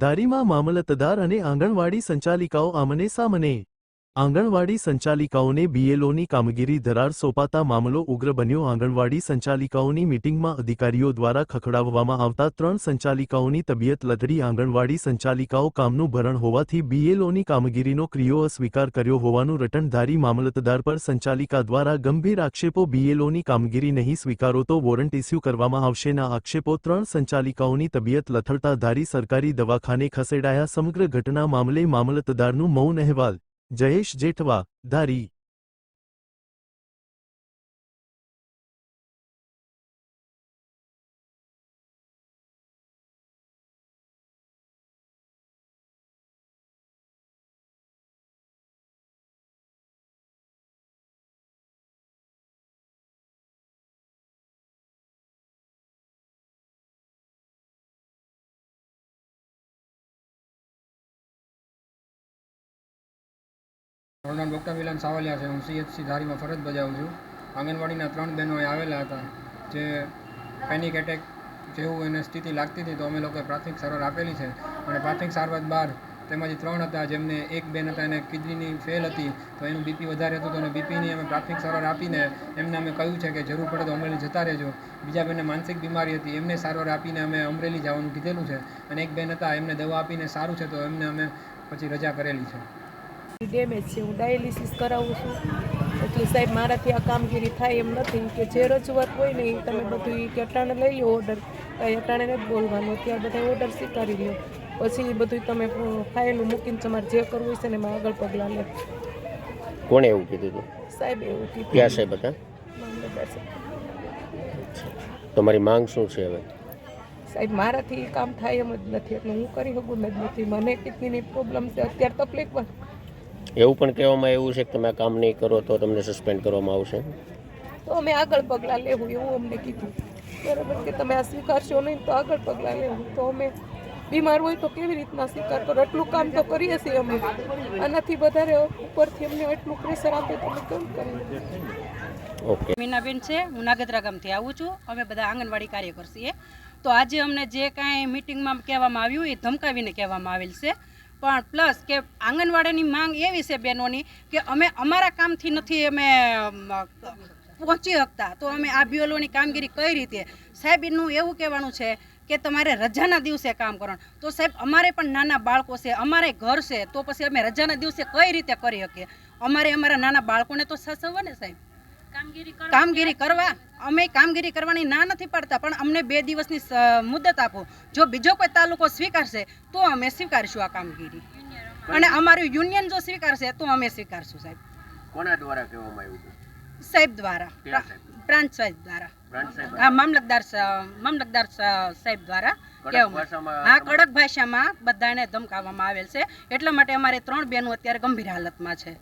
ધારીમાં મામલતદાર અને આંગણવાડી સંચાલિકાઓ આમને સામને. આંગણવાડી સંચાલિકાઓને બીએલઓની કામગીરી ધરાર સોંપાતા મામલો ઉગ્ર બન્યો. આંગણવાડી સંચાલિકાઓની મીટિંગમાં અધિકારીઓ દ્વારા ખખડાવવામાં આવતા ત્રણ સંચાલિકાઓની તબિયત લથડી. આંગણવાડી સંચાલિકાઓ કામનું ભરણ હોવાથી બીએલઓની કામગીરીનો ક્રિયો અસ્વીકાર કર્યો હોવાનું રટણધારી મામલતદાર પર સંચાલિકા દ્વારા ગંભીર આક્ષેપો. બીએલઓની કામગીરી નહીં સ્વીકારો તો વોરંટ ઇસ્યુ કરવામાં આવશેના આક્ષેપો ત્રણ સંચાલિકાઓની તબિયત લથડતા ધારી સરકારી દવાખાને ખસેડાયા. સમગ્ર ઘટના મામલે મામલતદારનું મૌન અહેવાલ જયેશ જેઠવા ધારી. મારું નામ ડૉક્ટર વિલાન સાવલિયા છે. હું સીએચસી ધારીમાં ફરજ બજાવું છું. આંગણવાડીના ત્રણ બહેનો આવેલા હતા. જે પેનિક એટેક જેવું એને સ્થિતિ લાગતી હતી તો અમે લોકોએ પ્રાથમિક સારવાર આપેલી છે. અને પ્રાથમિક સારવાર બાદ તેમાંથી ત્રણ હતા જેમને એક બેન હતા, એને કિડનીની ફેલ હતી. તો એનું બીપી વધારે હતું તો એને બીપીની અમે પ્રાથમિક સારવાર આપીને એમને અમે કહ્યું છે કે જરૂર પડે તો અમરેલી જતા રહેજો. બીજા બેનને માનસિક બીમારી હતી. એમને સારવાર આપીને અમે અમરેલી જવાનું કીધેલું છે. અને એક બેન હતા, એમને દવા આપીને સારું છે તો એમને અમે પછી રજા કરેલી છે. ડેમેજ છે હું ડાયાલિસિસ કરાવું છું. એટલે સાહેબ મારાથી આ કામગીરી થાય એમ નથી કે જે રજૂઆત હોય ને એ તમે બધું કે અટાણે લઈ લો ઓર્ડર કાંઈ અટાણે નથી બોલવાનું. અત્યારે બધા ઓર્ડર સ્વીકારી લો પછી એ બધું તમે ફાઇલું મૂકીને તમારે જે કરવું છે ને એમાં આગળ પગલાં લે. કોણે એવું કીધું હતું? સાહેબ એવું કીધું. ક્યાં સાહેબ હતા? તમારી માંગ શું છે હવે? સાહેબ મારાથી કામ થાય એમ જ નથી. એટલે હું કરી શકું જ નથી. મને કિડનીની પ્રોબ્લેમ છે? અત્યારે તકલીફ પણ એવું પણ કહેવામાં એવું છે કે તમે આ કામ નહીં કરો તો તમને સસ્પેન્ડ કરવામાં આવશે. તો અમે આગળ પગલાં લેવું એવું અમને કીધું. બરાબર કે તમે આ સ્વીકારશો નહીં તો આગળ પગલાં લેવું. તો અમે બીમાર હોય તો કેવી રીતના સ્વીકાર કરો એટલું કામ તો કરીએ છીએ અમે. આનાથી વધારે ઉપરથી અમને એટલું પ્રેશર આપે તો અમે કેમ કરીએ? ઓકે મીનાબેન છે હું નાગદરા ગામથી આવું છું. અમે બધા આંગણવાડી કાર્યકર છીએ. તો આજે અમને જે કાંઈ મિટિંગમાં કહેવામાં આવ્યું એ ધમકાવીને કહેવામાં આવેલ છે. પણ પ્લસ કે આંગણવાડીની માંગ એવી છે બહેનોની કે અમે અમારા કામથી નથી અમે પહોંચી શકતા. તો અમે આ બીઓલોની કામગીરી કઈ રીતે? સાહેબ એનું એવું કહેવાનું છે કે તમારે રજાના દિવસે કામ કરવાનું. તો સાહેબ, અમારે પણ નાના બાળકો છે, અમારે ઘર છે, તો પછી અમે રજાના દિવસે કઈ રીતે કરી શકીએ? અમારે અમારા નાના બાળકોને તો સાચવવા ને સાહેબ. કામગીરી કરવા અમે કામગીરી કરવાની ના નથી પાડતા પણ અમને બે દિવસની મુદત આપો. જો બીજો કોઈ તાલુકો સ્વીકારશે તો અમે સ્વીકારશું આ કામગીરી. અને અમારું યુનિયન જો સ્વીકારશે તો અમે સ્વીકારશું સાહેબ. કોના દ્વારા કહેવામાં આવ્યું સાહેબ દ્વારા? પ્રાંત સાહેબ દ્વારા. સાહેબ હા મામલતદાર મામલતદાર સાહેબ દ્વારા હા કડક ભાષામાં બધાને ધમકાવવામાં આવેલ છે. એટલા માટે અમારે ત્રણ બહેનો અત્યારે ગંભીર હાલતમાં છે.